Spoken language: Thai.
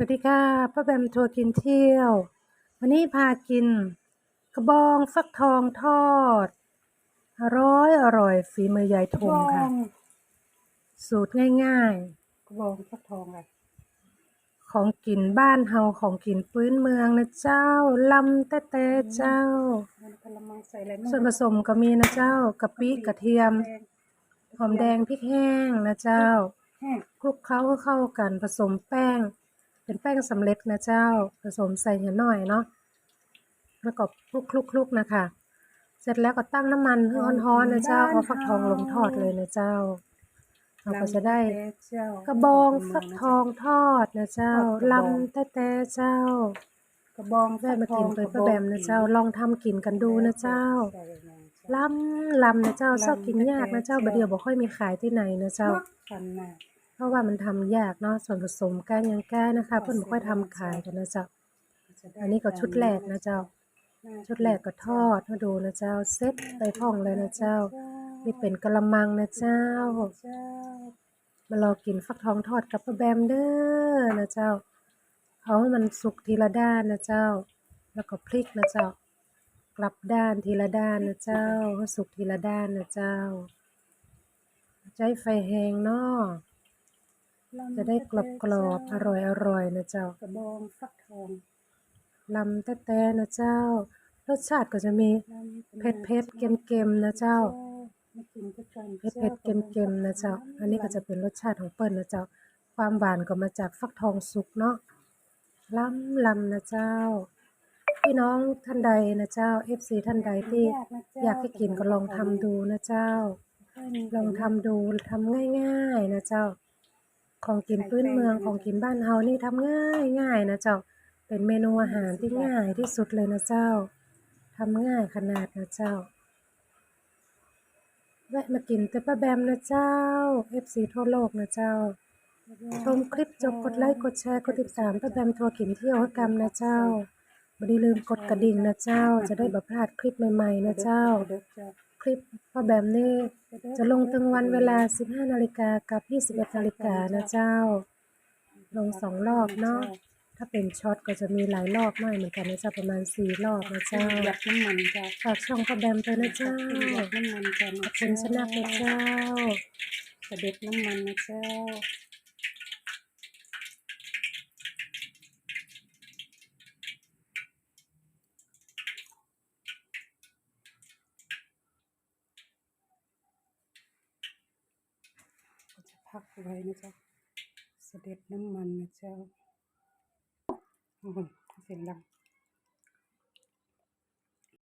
สวัสดีค่ะป้าแบมทัวร์กินเที่ยว วันนี้พากิน กระบองฟักทองทอด อร่อยอร่อยฝีมือยายทงค่ะ สูตรง่ายกระบองฟักทองเลยๆของกินบ้านเฮาของกินพื้นเมืองนะเจ้าลำแต่แต่เจ้ามันกระมังใส่อะไรส่วนผสมก็มีนะเจ้ากะปิกระเทียมหอมแดงพริกแห้งนะเจ้าแห้งคลุกเคล้าให้เข้ากันผสมแป้ง เป็นแป้งสำเร็จนะเจ้า ผสมใส่หัวหน่อยเนาะแล้วก็คลุกคลุกคลุกนะคะ เสร็จแล้วก็ตั้งน้ำมันให้ร้อนๆนะเจ้าเอาฟักทองลงทอดเลยนะเจ้าเราก็จะได้กระบองฟักทองทอดนะเจ้าลำแต่แต่เจ้า กระบองได้มากินเปประแบมนะเจ้า ลองทำกินกันดูนะเจ้าลำลำนะเจ้าชอบกินยากนะเจ้าบดเดียวบ่ค่อยมีขายที่ไหนนะเจ้า เพราะว่ามันทำยากเนาะส่วนผสมแก้ยังแก้นะคะ เพิ่นบ่ค่อยทำขายกันนะเจ้าอันนี้ก็ชุดแรกนะเจ้า ชุดแรกก็ทอดมาดูนะเจ้าเซ็ตไปพ่องเลยนะเจ้านี่เป็นกะละมังนะเจ้าเจ้ามารอกินฟักทองทอดกับป้าแบมเด้อนะเจ้าเอาให้มันสุกทีละด้านนะเจ้า แล้วก็พลิกนะเจ้ากลับด้านทีละด้านนะเจ้าให้สุกทีละด้านนะเจ้า ใจไฟแหงเนาะ จะได้กรอบกรอบๆอร่อยอร่อยๆนะเจ้ากระบองฟักทองลำแต่แต่นะเจ้า รสชาติก็จะมีเผ็ดเผ็ดๆเค็มเค็มๆนะเจ้ามากินด้วยกันเผ็ดเผ็ดๆเค็มเค็มๆนะเจ้า อันนี้ก็จะเป็นรสชาติของเปิ้ลนะเจ้า ความหวานก็มาจากฟักทองสุกเนาะล้ำลำนะเจ้า พี่น้องท่านใดนะเจ้า FC ท่านใดที่อยากให้กินก็ลองทำดูนะเจ้า ลองทำดูทำง่าย ๆ นะเจ้า ของกินพื้นเมืองของกินบ้านเฮานี่ทำง่ายง่ายนะเจ้า เป็นเมนูอาหารที่ง่ายที่สุดเลยนะเจ้าทำง่ายขนาดนะเจ้า แวะมากินแต่ป้าแบมนะเจ้า FC ทั่วโลกนะเจ้า ชมคลิปจบกดไลค์กดแชร์กดติดตามป้าแบมทัวร์กินเที่ยวกรรมนะเจ้าไม่ได้ลืมกดกระดิ่งนะเจ้า จะได้บบพลาดคลิปใหม่ๆนะเจ้าคลิปป้าแบมนี่จะลงตั้งวันเวลา 15นาฬิกากับ 21นาฬิกานะเจ้า ลงสองรอบเนาะถ้าเป็นช็อตก็จะมีหลายรอบมากเหมือนกันนะเจ้าประมาณสี่รอบนะเจ้าหยัดน้ำมันจ้าฝากช่องป้าแบมไปนะเจ้าหยัดน้ำมันจ้าขอบคุณชนะนะเจ้าเสด็จน้ำมันนะเจ้า พักไว้นะจ๊ะเสด็จน้ำมันนะเจ้าอืมเสียงดัง